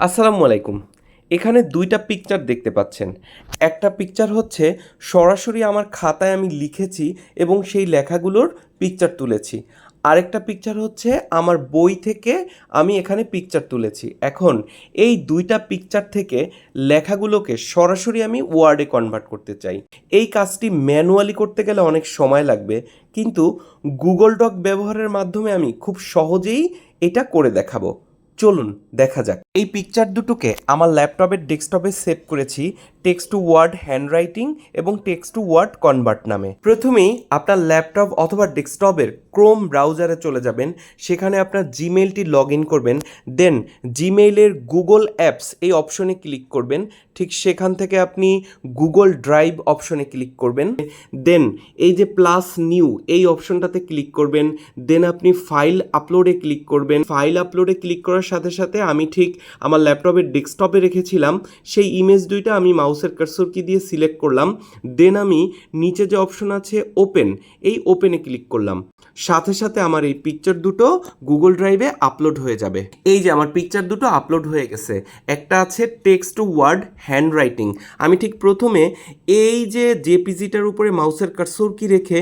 আসসালামু আলাইকুম। এখানে দুইটা পিকচার দেখতে পাচ্ছেন। একটা পিকচার হচ্ছে, সরাসরি আমার খাতায় আমি লিখেছি এবং সেই লেখাগুলোর পিকচার তুলেছি। আরেকটা পিকচার হচ্ছে, আমার বই থেকে আমি এখানে পিকচার তুলেছি। এখন, এই দুইটা পিকচার থেকে লেখাগুলোকে সরাসরি আমি ওয়ার্ডে কনভার্ট করতে চাই। এই কাজটি ম্যানুয়ালি করতে গেলে অনেক সময় লাগবে, কিন্তু গুগল ডক ব্যবহারের মাধ্যমে আমি খুব সহজেই এটা করে দেখাবো। চলুন, দেখা যাক। এই পিকচার দুটোকে আমার ল্যাপটপের ডেস্কটপে সেভ করেছি টেক্সট টু ওয়ার্ড হ্যান্ডরাইটিং এবং টেক্সট টু ওয়ার্ড কনভার্ট নামে। প্রথমেই আপনার ল্যাপটপ অথবা ডেস্কটপের ক্রোম ব্রাউজারে চলে যাবেন, সেখানে আপনার জিমেইলটি লগ ইন করবেন দেন জিমেইলের গুগল অ্যাপস এই অপশনে ক্লিক করবেন, ঠিক সেখান থেকে আপনি গুগল ড্রাইভ অপশনে ক্লিক করবেন দেন এই যে প্লাস নিউ এই অপশনটাতে ক্লিক করবেন দেন আপনি ফাইল আপলোডে ক্লিক করবেন। ফাইল আপলোডে ক্লিক করার সাথে সাথে আমি ঠিক আমার ল্যাপটপের ডেস্কটপে রেখেছিলাম, সেই ইমেজ দুইটা আমি মাউসের কার্সর কি দিয়ে সিলেক্ট করলাম দেন আমি নিচে যে অপশন আছে ওপেন এই ওপেনে ক্লিক করলাম। সাথে সাথে আমার এই পিকচার দুটো গুগল ড্রাইভে আপলোড হয়ে যাবে। এই যে আমার পিকচার দুটো আপলোড হয়ে গেছে, একটা আছে text to word handwriting আমি ঠিক প্রথমে এই যে জেপিজিটার উপরে মাউসের কার্সর কি রেখে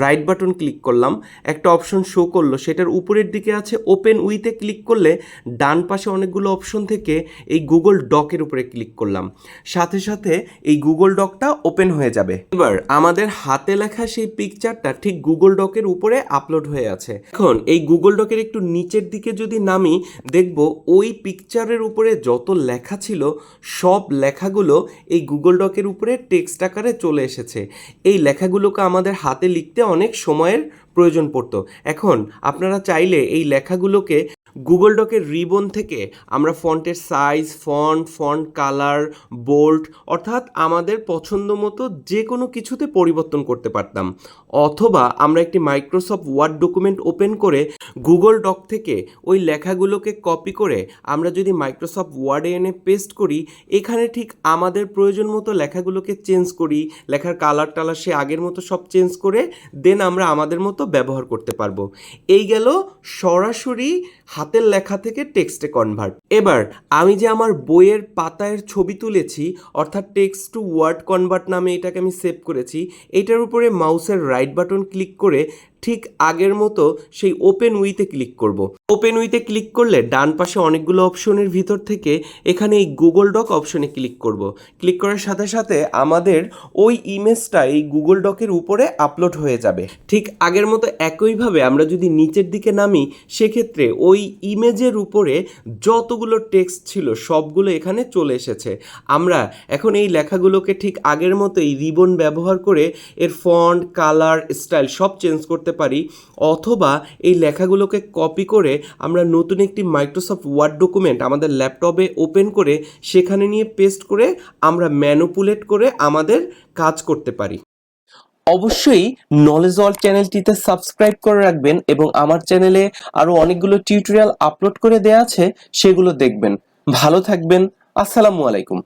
রাইট বাটন ক্লিক করলাম, একটা অপশন শো করল, সেটার উপরের দিকে আছে ওপেন উইথে ক্লিক করলে ডান পাশে অনেকগুলো অপশন থেকে এই গুগল ডকের উপরে ক্লিক করলাম। সাথে সাথে এই গুগল ডকটা ওপেন হয়ে যাবে। এবার আমাদের হাতে লেখা সেই পিকচারটা ঠিক গুগল ডকের উপরে আপলোড হয়ে আছে। এখন এই গুগল ডকের একটু নিচের দিকে যদি নামি, দেখব ওই পিকচারের উপরে যত লেখা ছিল, সব লেখাগুলো এই গুগল ডকের উপরে টেক্সট আকারে চলে এসেছে। এই লেখাগুলোকে আমাদের হাতে লিখতে অনেক সময়ের প্রয়োজন পড়তো। এখন আপনারা চাইলে এই লেখাগুলোকে গুগল ডকের রিবন থেকে আমরা ফন্টের size font font colour bold অর্থাৎ আমাদের পছন্দ মতো যে কোনো কিছুতে পরিবর্তন করতে পারতাম। অথবা আমরা একটি মাইক্রোসফট ওয়ার্ড ডকুমেন্ট ওপেন করে গুগল ডক থেকে ওই লেখাগুলোকে কপি করে আমরা যদি মাইক্রোসফট ওয়ার্ডে এনে পেস্ট করি, এখানে ঠিক আমাদের প্রয়োজন মতো লেখাগুলোকে চেঞ্জ করি, লেখার কালার টালার সে আগের মতো সব চেঞ্জ করে দেন আমরা আমাদের মতো ব্যবহার করতে পারব। এই গেল সরাসরি হাতের লেখা থেকে টেক্সটে কনভার্ট এবার, আমি যে আমার বইয়ের পাতায়ের ছবি তুলেছি, অর্থাৎ টেক্সট টু ওয়ার্ড কনভার্ট নামে এটাকে আমি সেভ করেছি, এটার উপরে মাউসের রাইট বাটন ক্লিক করে ঠিক আগের মতো সেই ওপেন উইতে ক্লিক করব। ওপেন উইতে ক্লিক করলে ডান পাশে অনেকগুলো অপশনের ভিতর থেকে এখানে এই গুগল ডক অপশনে ক্লিক করব। ক্লিক করার সাথে সাথে আমাদের ওই ইমেজটা এই গুগল ডকের উপরে আপলোড হয়ে যাবে। ঠিক আগের মতো একইভাবে আমরা যদি নিচের দিকে নামি, সেক্ষেত্রে ওই ইমেজের উপরে যতগুলো টেক্সট ছিল সবগুলো এখানে চলে এসেছে। আমরা এখন এই লেখাগুলোকে ঠিক আগের মতো এই রিবন ব্যবহার করে এর ফন্ট কালার স্টাইল সব চেঞ্জ করতে পারি, অথবা এই লেখাগুলোকে কপি করে আমরা নতুন একটি মাইক্রোসফট ওয়ার্ড ডকুমেন্ট আমাদের ল্যাপটপে ওপেন করে সেখানে নিয়ে পেস্ট করে আমরা ম্যানুপুলেট করে আমাদের কাজ করতে পারি। অবশ্যই নলেজ ওয়ার্ল্ড চ্যানেলটিতে সাবস্ক্রাইব করে রাখবেন এবং আমার চ্যানেলে আরও অনেকগুলো টিউটোরিয়াল আপলোড করে দেওয়া আছে, সেগুলো দেখবেন। ভালো থাকবেন, আসসালামু আলাইকুম।